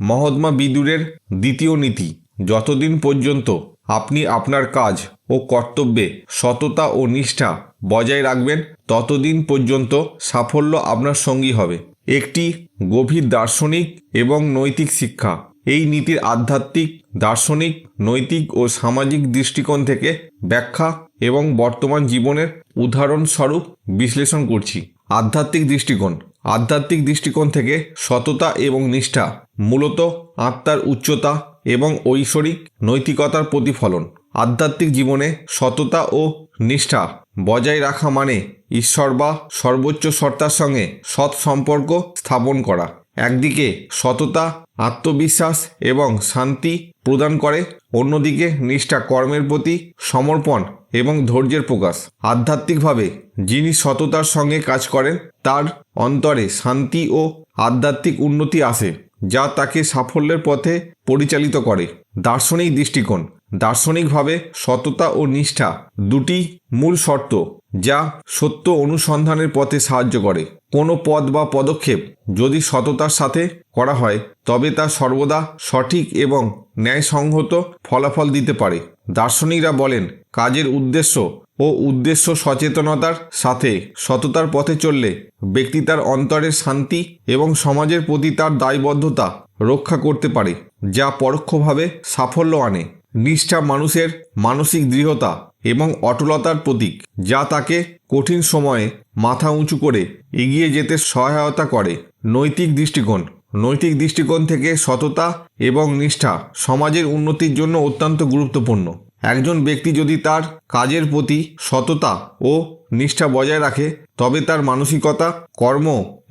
মহাত্মা বিদুরের দ্বিতীয় নীতি, যতদিন পর্যন্ত আপনি আপনার কাজ ও কর্তব্যে সততা ও নিষ্ঠা বজায় রাখবেন, ততদিন পর্যন্ত সাফল্য আপনার সঙ্গী হবে। একটি গভীর দার্শনিক এবং নৈতিক শিক্ষা। এই নীতির আধ্যাত্মিক, দার্শনিক, নৈতিক ও সামাজিক দৃষ্টিকোণ থেকে ব্যাখ্যা এবং বর্তমান জীবনের উদাহরণস্বরূপ বিশ্লেষণ করছি। আধ্যাত্মিক দৃষ্টিকোণ আধ্যাত্মিক দৃষ্টিকোণ থেকে সততা এবং নিষ্ঠা মূলত আত্মার উচ্চতা এবং ঐশ্বরিক নৈতিকতার প্রতিফলন। আধ্যাত্মিক জীবনে সততা ও নিষ্ঠা বজায় রাখা মানে ঈশ্বর বা সর্বোচ্চ সত্তার সঙ্গে সৎ সম্পর্ক স্থাপন করা। একদিকে সততা আত্মবিশ্বাস এবং শান্তি প্রদান করে, অন্যদিকে নিষ্ঠা কর্মের প্রতি সমর্পণ এবং ধৈর্যের প্রকাশ। আধ্যাত্মিকভাবে যিনি সততার সঙ্গে কাজ করেন, তার অন্তরে শান্তি ও আধ্যাত্মিক উন্নতি আসে, যা তাকে সাফল্যের পথে পরিচালিত করে। দার্শনিক দৃষ্টিকোণ। দার্শনিকভাবে সততা ও নিষ্ঠা দুটি মূল শর্ত। যা সত্য অনুসন্ধানের পথে সাহায্য করে। কোনো পদ বা পদক্ষেপ যদি সততার সাথে করা হয়, তবে তা সর্বদা সঠিক এবং ন্যায়সঙ্গত ফলাফল দিতে পারে। দার্শনিকরা বলেন, কাজের উদ্দেশ্য ও উদ্দেশ্য সচেতনতার সাথে সততার পথে চললে ব্যক্তি তার অন্তরের শান্তি এবং সমাজের প্রতি তার দায়বদ্ধতা রক্ষা করতে পারে, যা পরোক্ষভাবে সাফল্য আনে। নিষ্ঠা মানুষের মানসিক দৃঢ়তা এবং অটলতার প্রতীক, যা তাকে কঠিন সময়ে মাথা উঁচু করে এগিয়ে যেতে সহায়তা করে। নৈতিক দৃষ্টিকোণ নৈতিক দৃষ্টিকোণ থেকে সততা এবং নিষ্ঠা সমাজের উন্নতির জন্য অত্যন্ত গুরুত্বপূর্ণ। একজন ব্যক্তি যদি তার কাজের প্রতি সততা ও নিষ্ঠা বজায় রাখে, তবে তার মানসিকতা, কর্ম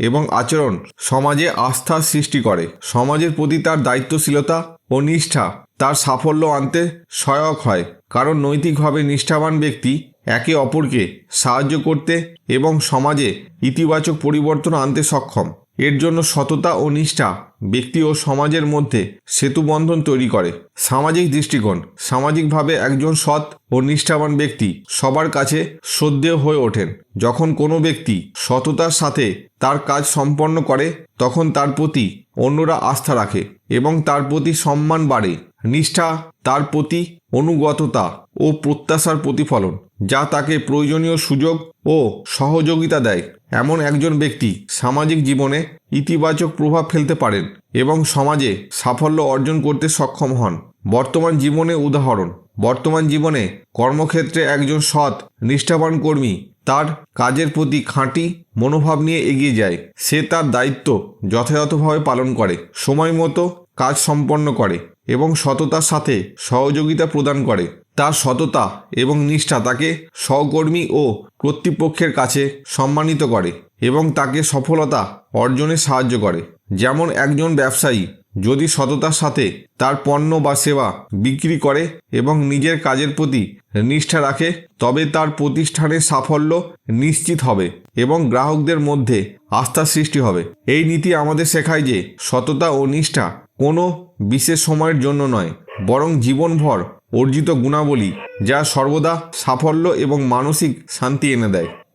এবং আচরণ সমাজে আস্থার সৃষ্টি করে। সমাজের প্রতি তার দায়িত্বশীলতা ও নিষ্ঠা তার সাফল্য আনতে সহায়ক হয়, কারণ নৈতিকভাবে নিষ্ঠাবান ব্যক্তি একে অপরকে সাহায্য করতে এবং সমাজে ইতিবাচক পরিবর্তন আনতে সক্ষম। এর জন্য সততা ও নিষ্ঠা ব্যক্তি ও সমাজের মধ্যে সেতুবন্ধন তৈরি করে। সামাজিক দৃষ্টিকোণ, সামাজিকভাবে একজন সৎ ও নিষ্ঠাবান ব্যক্তি সবার কাছে শ্রদ্ধেয় হয়ে ওঠেন। যখন কোনো ব্যক্তি সততার সাথে তার কাজ সম্পন্ন করে, তখন তার প্রতি অন্যরা আস্থা রাখে এবং তার প্রতি সম্মান বাড়ে। নিষ্ঠা তার প্রতি অনুগততা ও প্রত্যাশার প্রতিফলন। যা তাকে প্রয়োজনীয় সুযোগ ও সহযোগিতা দেয়। এমন একজন ব্যক্তি সামাজিক জীবনে ইতিবাচক প্রভাব ফেলতে পারেন এবং সমাজে সাফল্য অর্জন করতে সক্ষম হন। বর্তমান জীবনে উদাহরণ, বর্তমান জীবনে কর্মক্ষেত্রে একজন সৎ, নিষ্ঠাবান কর্মী তার কাজের প্রতি খাঁটি মনোভাব নিয়ে এগিয়ে যায়। সে তার দায়িত্ব যথাযথভাবে পালন করে সময় মতো কাজ সম্পন্ন করে এবং সততার সাথে সহযোগিতা প্রদান করে। তার সততা এবং নিষ্ঠা তাকে সহকর্মী ও কর্তৃপক্ষের কাছে সম্মানিত করে এবং তাকে সফলতা অর্জনে সাহায্য করে। যেমন একজন ব্যবসায়ী যদি সততার সাথে তার পণ্য বা সেবা বিক্রি করে এবং নিজের কাজের প্রতি নিষ্ঠা রাখে, তবে তার প্রতিষ্ঠানের সাফল্য নিশ্চিত হবে এবং গ্রাহকদের মধ্যে আস্থা সৃষ্টি হবে। এই নীতি আমাদের শেখায় যে সততা ও নিষ্ঠা কোনো বিশেষ সময়ের জন্য নয়, বরং জীবনভর অর্জিত গুণাবলী যা সর্বদা সাফল্য এবং মানসিক শান্তি এনে দেয়।